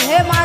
morrer mais.